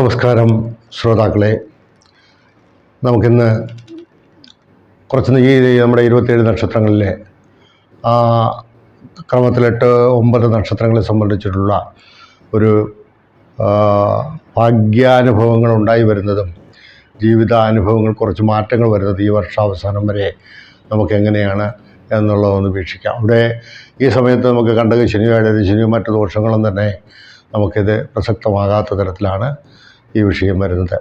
നമസ്കാരം ശ്രോതാക്കളെ. നമുക്കിന്ന് കുറച്ച് ഈ നമ്മുടെ ഇരുപത്തേഴ് നക്ഷത്രങ്ങളിലെ ആ ക്രമത്തിലെട്ട് ഒമ്പത് നക്ഷത്രങ്ങളെ സംബന്ധിച്ചിട്ടുള്ള ഒരു ഭാഗ്യാനുഭവങ്ങൾ ഉണ്ടായി വരുന്നതും ജീവിതാനുഭവങ്ങൾ കുറച്ച് മാറ്റങ്ങൾ വരുന്നത് ഈ വർഷാവസാനം വരെ നമുക്കെങ്ങനെയാണ് എന്നുള്ളതൊന്ന് വീക്ഷിക്കാം. അവിടെ ഈ സമയത്ത് നമുക്ക് കണ്ടത് ശനിയായിട്ട് ശനിയും മറ്റു ദോഷങ്ങളും തന്നെ നമുക്കിത് പ്രസക്തമാകാത്ത തരത്തിലാണ്. ഈ വിഷയം വരുന്നത്.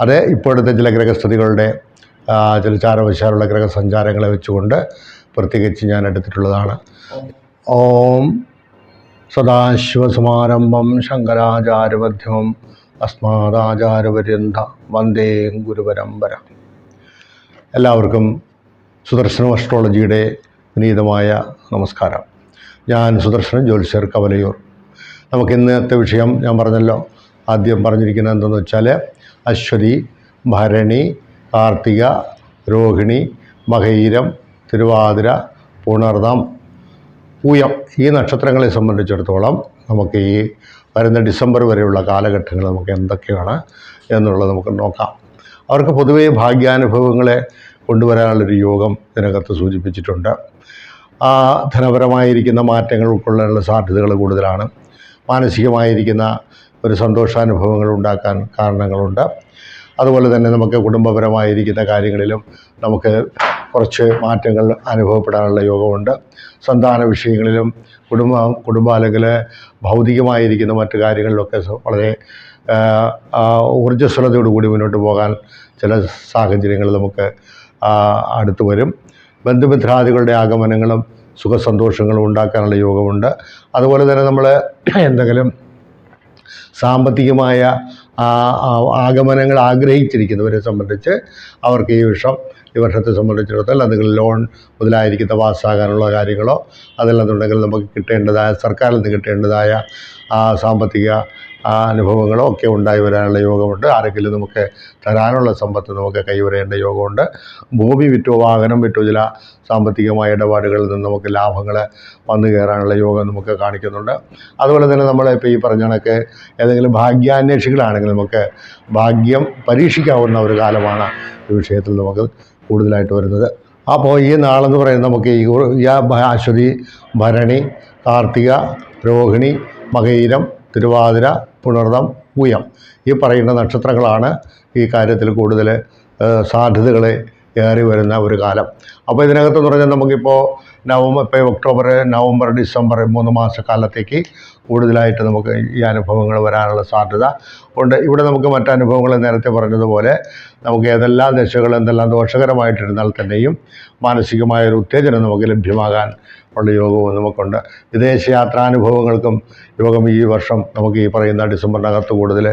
അത് ഇപ്പോഴത്തെ ചില ഗ്രഹസ്ഥിതികളുടെ ചില ചാരവശാലുള്ള ഗ്രഹസഞ്ചാരങ്ങളെ വെച്ചുകൊണ്ട് പ്രത്യേകിച്ച് ഞാൻ എടുത്തിട്ടുള്ളതാണ്. ഓം സദാശിവസമാരംഭം ശങ്കരാചാര്യമധ്യമം അസ്മാദാചാര്യപര്യന്ത വന്ദേ ഗുരുപരമ്പര. എല്ലാവർക്കും സുദർശനം അസ്ട്രോളജിയുടെ വിനീതമായ നമസ്കാരം. ഞാൻ സുദർശനം ജ്യോത്സ്യർ കവലയൂർ. നമുക്കിന്നത്തെ വിഷയം ഞാൻ പറഞ്ഞല്ലോ. ആദ്യം പറഞ്ഞിരിക്കുന്നത് എന്തെന്ന് വെച്ചാൽ അശ്വതി ഭരണി കാർത്തിക രോഹിണി മകയിരം തിരുവാതിര പുണർദം പൂയം ഈ നക്ഷത്രങ്ങളെ സംബന്ധിച്ചിടത്തോളം നമുക്ക് ഈ വരുന്ന ഡിസംബർ വരെയുള്ള കാലഘട്ടങ്ങൾ നമുക്ക് എന്തൊക്കെയാണ് എന്നുള്ളത് നമുക്ക് നോക്കാം. അവർക്ക് പൊതുവേ ഭാഗ്യാനുഭവങ്ങളെ കൊണ്ടുവരാനുള്ളൊരു യോഗം ഇതിനകത്ത് സൂചിപ്പിച്ചിട്ടുണ്ട്. ധനപരമായിരിക്കുന്ന മാറ്റങ്ങൾ ഉൾക്കൊള്ളാനുള്ള സാധ്യതകൾ കൂടുതലാണ്. മാനസികമായിരിക്കുന്ന ഒരു സന്തോഷാനുഭവങ്ങൾ ഉണ്ടാക്കാൻ കാരണങ്ങളുണ്ട്. അതുപോലെ തന്നെ നമുക്ക് കുടുംബപരമായിരിക്കുന്ന കാര്യങ്ങളിലും നമുക്ക് കുറച്ച് മാറ്റങ്ങൾ അനുഭവപ്പെടാനുള്ള യോഗമുണ്ട്. സന്താന വിഷയങ്ങളിലും കുടുംബ കുടുംബ അല്ലെങ്കിൽ ഭൗതികമായിരിക്കുന്ന മറ്റു കാര്യങ്ങളിലൊക്കെ വളരെ ഊർജസ്വലതയോടുകൂടി മുന്നോട്ട് പോകാൻ ചില സാഹചര്യങ്ങൾ നമുക്ക് അടുത്ത് വരും. ബന്ധുമിത്രാദികളുടെ ആഗമനങ്ങളും സുഖസന്തോഷങ്ങളും ഉണ്ടാക്കാനുള്ള യോഗമുണ്ട്. അതുപോലെ തന്നെ നമ്മൾ എന്തെങ്കിലും സാമ്പത്തികമായ ആഗമനങ്ങൾ ആഗ്രഹിച്ചിരിക്കുന്നവരെ സംബന്ധിച്ച് അവർക്ക് ഈ വിഷം ഈ വർഷത്തെ സംബന്ധിച്ചിടത്തോളം എന്തെങ്കിലും ലോൺ മുതലായിരിക്കുന്ന പാസ്സാകാനുള്ള കാര്യങ്ങളോ ഉണ്ടെങ്കിൽ നമുക്ക് കിട്ടേണ്ടതായ സർക്കാരിൽ നിന്ന് കിട്ടേണ്ടതായ സാമ്പത്തിക ആ അനുഭവങ്ങളോ ഒക്കെ ഉണ്ടായി വരാനുള്ള യോഗമുണ്ട്. ആരെങ്കിലും നമുക്ക് തരാനുള്ള സമ്പത്ത് നമുക്ക് കൈവരേണ്ട യോഗമുണ്ട്. ഭൂമി വിറ്റോ വാഹനം വിറ്റോ ചില സാമ്പത്തികമായ ഇടപാടുകളിൽ നിന്ന് നമുക്ക് ലാഭങ്ങൾ വന്നു കയറാനുള്ള യോഗം നമുക്ക് കാണിക്കുന്നുണ്ട്. അതുപോലെ തന്നെ നമ്മൾ ഇപ്പോൾ ഈ പറഞ്ഞ കണക്ക് ഏതെങ്കിലും ഭാഗ്യാന്വേഷികളാണെങ്കിൽ നമുക്ക് ഭാഗ്യം പരീക്ഷിക്കാവുന്ന ഒരു കാലമാണ് ഈ വിഷയത്തിൽ നമുക്ക് കൂടുതലായിട്ട് വരുന്നത്. അപ്പോൾ ഈ നാളെന്ന് പറയുന്നത് നമുക്ക് ഈ അശ്വതി ഭരണി കാർത്തിക രോഹിണി മകയിരം തിരുവാതിര പുണർദം പൂയം ഈ പറയുന്ന നക്ഷത്രങ്ങളാണ് ഈ കാര്യത്തിൽ കൂടുതൽ സാധ്യതകളെ ഏറി വരുന്ന ഒരു കാലം. അപ്പോൾ ഇതിനകത്തെന്ന് പറഞ്ഞാൽ നമുക്കിപ്പോൾ നവംബർ ഇപ്പോൾ ഒക്ടോബർ നവംബർ ഡിസംബർ മൂന്ന് മാസക്കാലത്തേക്ക് കൂടുതലായിട്ട് നമുക്ക് ഈ അനുഭവങ്ങൾ വരാനുള്ള സാധ്യത ഉണ്ട്. ഇവിടെ നമുക്ക് മറ്റനുഭവങ്ങൾ നേരത്തെ പറഞ്ഞതുപോലെ നമുക്ക് ഏതെല്ലാം ദശകൾ എന്തെല്ലാം ദോഷകരമായിട്ടിരുന്നാൽ തന്നെയും മാനസികമായ ഒരു ഉത്തേജനം നമുക്ക് ലഭ്യമാകാൻ ഉള്ള യോഗവും നമുക്കുണ്ട്. വിദേശയാത്രാനുഭവങ്ങൾക്കും യോഗം ഈ വർഷം നമുക്ക് ഈ പറയുന്ന ഡിസംബറിനകത്ത് കൂടുതൽ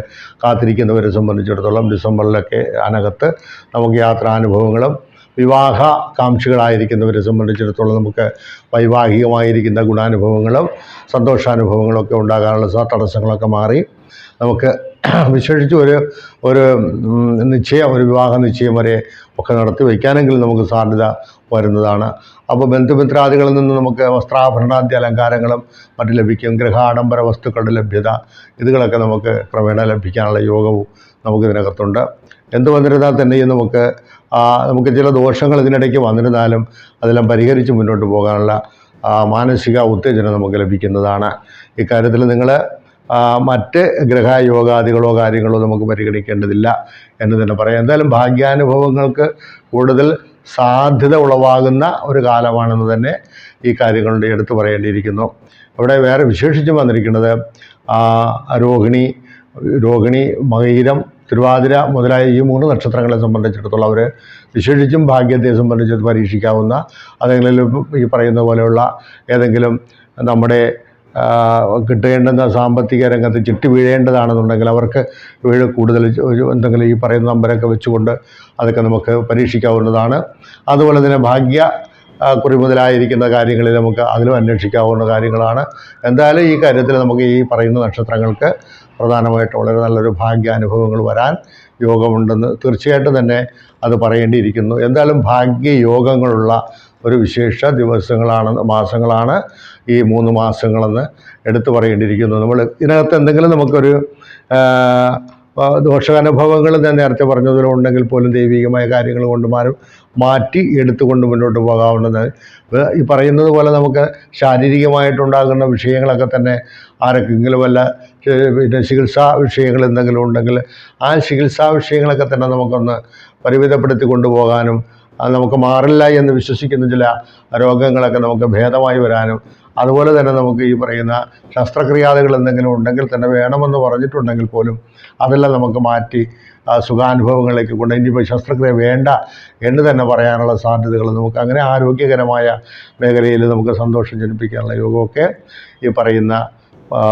കാത്തിരിക്കുന്നവരെ സംബന്ധിച്ചിടത്തോളം ഡിസംബറിലൊക്കെ അനകത്ത് നമുക്ക് യാത്രാനുഭവങ്ങളും വിവാഹ കാംക്ഷികളായിരിക്കുന്നവരെ സംബന്ധിച്ചിടത്തോളം നമുക്ക് വൈവാഹികമായിരിക്കുന്ന ഗുണാനുഭവങ്ങളും സന്തോഷാനുഭവങ്ങളും ഒക്കെ ഉണ്ടാകാനുള്ള തടസ്സങ്ങളൊക്കെ മാറി. നമുക്ക് വിശേഷിച്ച് ഒരു ഒരു നിശ്ചയം ഒരു വിവാഹ നിശ്ചയം വരെ ഒക്കെ നടത്തി വയ്ക്കാനെങ്കിലും നമുക്ക് സാധ്യത വരുന്നതാണ്. അപ്പോൾ ബന്ധുമിത്രാദികളിൽ നിന്ന് നമുക്ക് വസ്ത്രാഭരണാദ്യ അലങ്കാരങ്ങളും മറ്റ് ലഭിക്കും. ഗൃഹാഡംബര വസ്തുക്കളുടെ ലഭ്യത ഇതുകളൊക്കെ നമുക്ക് ക്രമേണ ലഭിക്കാനുള്ള യോഗവും നമുക്ക് ഇതിനകത്തുണ്ട്. എന്ത് വന്നിരുന്നാൽ തന്നെയും നമുക്ക് നമുക്ക് ചില ദോഷങ്ങൾ ഇതിനിടയ്ക്ക് വന്നിരുന്നാലും അതെല്ലാം പരിഹരിച്ച് മുന്നോട്ട് പോകാനുള്ള മാനസിക ഉത്തേജനം നമുക്ക് ലഭിക്കുന്നതാണ്. ഇക്കാര്യത്തിൽ നിങ്ങൾ മറ്റ് ഗ്രഹയോഗാദികളോ കാര്യങ്ങളോ നമുക്ക് പരിഗണിക്കേണ്ടതില്ല എന്ന് തന്നെ പറയാം. എന്തായാലും ഭാഗ്യാനുഭവങ്ങൾക്ക് കൂടുതൽ സാധ്യത ഉളവാകുന്ന ഒരു കാലമാണെന്ന് തന്നെ ഈ കാര്യങ്ങളുടെ എടുത്തു പറയേണ്ടിയിരിക്കുന്നു. അവിടെ വേറെ വിശേഷിച്ചും വന്നിരിക്കുന്നത് രോഹിണി രോഹിണി മകീരം തിരുവാതിര മുതലായ ഈ മൂന്ന് നക്ഷത്രങ്ങളെ സംബന്ധിച്ചിടത്തോളം അവർ വിശേഷിച്ചും ഭാഗ്യത്തെ സംബന്ധിച്ച് പരീക്ഷിക്കാവുന്ന അതെങ്കിലും ഈ പറയുന്ന പോലെയുള്ള ഏതെങ്കിലും നമ്മുടെ കിട്ടേണ്ടുന്ന സാമ്പത്തിക രംഗത്ത് ചിട്ടി വീഴേണ്ടതാണെന്നുണ്ടെങ്കിൽ അവർക്ക് വീഴ് കൂടുതൽ എന്തെങ്കിലും ഈ പറയുന്ന നമ്പരൊക്കെ വെച്ചുകൊണ്ട് അതൊക്കെ നമുക്ക് പരീക്ഷിക്കാവുന്നതാണ്. അതുപോലെ തന്നെ ഭാഗ്യ കുറി മുതലായിരിക്കുന്ന കാര്യങ്ങളിൽ നമുക്ക് അതിലും അന്വേഷിക്കാവുന്ന കാര്യങ്ങളാണ്. എന്തായാലും ഈ കാര്യത്തിൽ നമുക്ക് ഈ പറയുന്ന നക്ഷത്രങ്ങൾക്ക് പ്രധാനമായിട്ട് വളരെ നല്ലൊരു ഭാഗ്യാനുഭവങ്ങൾ വരാൻ യോഗമുണ്ടെന്ന് തീർച്ചയായിട്ടും തന്നെ അത് പറയേണ്ടിയിരിക്കുന്നു. എന്തായാലും ഭാഗ്യയോഗങ്ങളുള്ള ഒരു വിശേഷ ദിവസങ്ങളാണ് മാസങ്ങളാണ് ഈ മൂന്ന് മാസങ്ങളെന്ന് എടുത്തു പറയേണ്ടിയിരിക്കുന്നു. നമ്മൾ ഇതിനകത്ത് എന്തെങ്കിലും നമുക്കൊരു ദോഷാനുഭവങ്ങൾ ഞാൻ നേരത്തെ പറഞ്ഞതുപോലെ ഉണ്ടെങ്കിൽ പോലും ദൈവികമായ കാര്യങ്ങൾ കൊണ്ട് മാറി മാറ്റി എടുത്തുകൊണ്ട് മുന്നോട്ട് പോകാവുന്നതാണ്. ഈ പറയുന്നത് പോലെ നമുക്ക് ശാരീരികമായിട്ടുണ്ടാകുന്ന വിഷയങ്ങളൊക്കെ തന്നെ ആരൊക്കെങ്കിലും വല്ല പിന്നെ ചികിത്സാ വിഷയങ്ങൾ എന്തെങ്കിലും ഉണ്ടെങ്കിൽ ആ ചികിത്സാ വിഷയങ്ങളൊക്കെ തന്നെ നമുക്കൊന്ന് പരിമിതപ്പെടുത്തി കൊണ്ടുപോകാനും നമുക്ക് മാറില്ല എന്ന് വിശ്വസിക്കുന്ന ചില രോഗങ്ങളൊക്കെ നമുക്ക് ഭേദമായി വരാനും അതുപോലെ തന്നെ നമുക്ക് ഈ പറയുന്ന ശസ്ത്രക്രിയാദികൾ എന്തെങ്കിലും ഉണ്ടെങ്കിൽ തന്നെ വേണമെന്ന് പറഞ്ഞിട്ടുണ്ടെങ്കിൽ പോലും അതെല്ലാം നമുക്ക് മാറ്റി സുഖാനുഭവങ്ങളിലേക്ക് കൊണ്ട് ഇനിയിപ്പോൾ ശസ്ത്രക്രിയ വേണ്ട എന്ന് തന്നെ പറയാനുള്ള സാധ്യതകൾ നമുക്ക് അങ്ങനെ ആരോഗ്യകരമായ മേഖലയിൽ നമുക്ക് സന്തോഷം ജനിപ്പിക്കാനുള്ള യോഗമൊക്കെ ഈ പറയുന്ന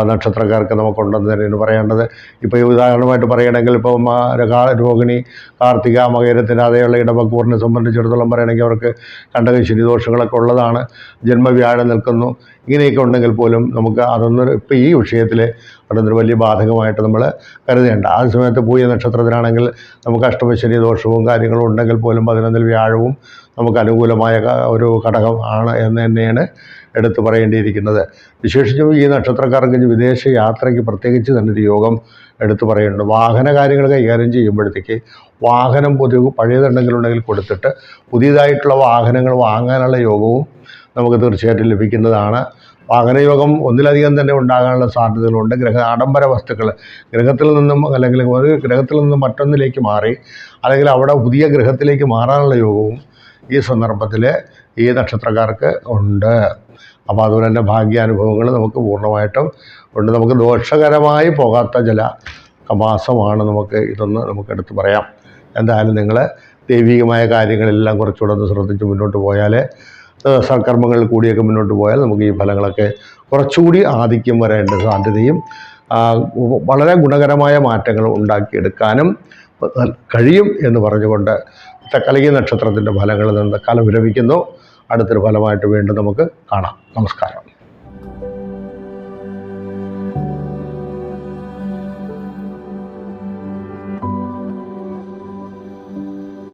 നക്ഷത്രക്കാർക്ക് നമുക്കുണ്ടെന്ന് തന്നെയാണ് പറയേണ്ടത്. ഇപ്പോൾ ഈ ഉദാഹരണമായിട്ട് പറയുകയാണെങ്കിൽ ഇപ്പോൾ രോഹിണി കാർത്തിക മകേരത്തിന് അതേയുള്ള ഇടവക്കൂറിനെ സംബന്ധിച്ചിടത്തോളം പറയുകയാണെങ്കിൽ അവർക്ക് കണ്ടക ശനി ദോഷങ്ങളൊക്കെ ഉള്ളതാണ്. ജന്മവ്യാഴം നിൽക്കുന്നു. ഇങ്ങനെയൊക്കെ ഉണ്ടെങ്കിൽ പോലും നമുക്ക് അതൊന്നും ഇപ്പോൾ ഈ വിഷയത്തിൽ അതൊന്നൊരു വലിയ ബാധകമായിട്ട് നമ്മൾ കരുതേണ്ട. ആ സമയത്ത് പൂയ നക്ഷത്രത്തിനാണെങ്കിൽ നമുക്ക് അഷ്ടമശ്വരി ദോഷവും കാര്യങ്ങളും ഉണ്ടെങ്കിൽ പോലും പതിനൊന്നിൽ വ്യാഴവും നമുക്ക് അനുകൂലമായ ഒരു ഘടകം ആണ് എന്ന് തന്നെയാണ് എടുത്തു പറയേണ്ടിയിരിക്കുന്നത്. വിശേഷിച്ചും ഈ നക്ഷത്രക്കാർക്ക് വിദേശ യാത്രയ്ക്ക് പ്രത്യേകിച്ച് തന്നെ ഒരു യോഗം എടുത്തു പറയുന്നുണ്ട് വാഹന കാര്യങ്ങൾ കൈകാര്യം ചെയ്യുമ്പോഴത്തേക്ക് വാഹനം പൊതു പഴയതുണ്ടെങ്കിലുണ്ടെങ്കിൽ കൊടുത്തിട്ട് പുതിയതായിട്ടുള്ള വാഹനങ്ങൾ വാങ്ങാനുള്ള യോഗവും നമുക്ക് തീർച്ചയായിട്ടും ലഭിക്കുന്നതാണ്. വാഹനയോഗം ഒന്നിലധികം തന്നെ ഉണ്ടാകാനുള്ള സാധ്യതകളുണ്ട്. ഗ്രഹ ആഡംബര വസ്തുക്കൾ ഗ്രഹത്തിൽ നിന്നും അല്ലെങ്കിൽ ഒരു ഗ്രഹത്തിൽ നിന്നും മറ്റൊന്നിലേക്ക് മാറി അല്ലെങ്കിൽ അവിടെ പുതിയ ഗ്രഹത്തിലേക്ക് മാറാനുള്ള യോഗവും ഈ സന്ദർഭത്തിൽ ഈ നക്ഷത്രക്കാർക്ക് ഉണ്ട്. അപ്പോൾ അതുപോലെ തന്നെ ഭാഗ്യാനുഭവങ്ങൾ നമുക്ക് പൂർണമായിട്ടും ഉണ്ട്. നമുക്ക് ദോഷകരമായി പോകാത്ത ചില മാസമാണ് നമുക്ക് ഇതൊന്ന് നമുക്ക് എടുത്തു പറയാം. എന്തായാലും നിങ്ങൾ ദൈവികമായ കാര്യങ്ങളെല്ലാം കുറച്ചുകൂടെ ഒന്ന് ശ്രദ്ധിച്ച് മുന്നോട്ട് പോയാൽ സൽക്കർമ്മങ്ങളിൽ കൂടിയൊക്കെ മുന്നോട്ട് പോയാൽ നമുക്ക് ഈ ഫലങ്ങളൊക്കെ കുറച്ചുകൂടി ആധിക്യം വരേണ്ട സാധ്യതയും വളരെ ഗുണകരമായ മാറ്റങ്ങൾ ഉണ്ടാക്കിയെടുക്കാനും കഴിയും എന്ന് പറഞ്ഞുകൊണ്ട് തക്കലകി നക്ഷത്രത്തിന്റെ ഫലങ്ങളിൽ നിന്ന് കാലം വിരമിക്കുന്നു അടുത്തൊരു ഫലമായിട്ട് വീണ്ടും നമുക്ക് കാണാം. നമസ്കാരം.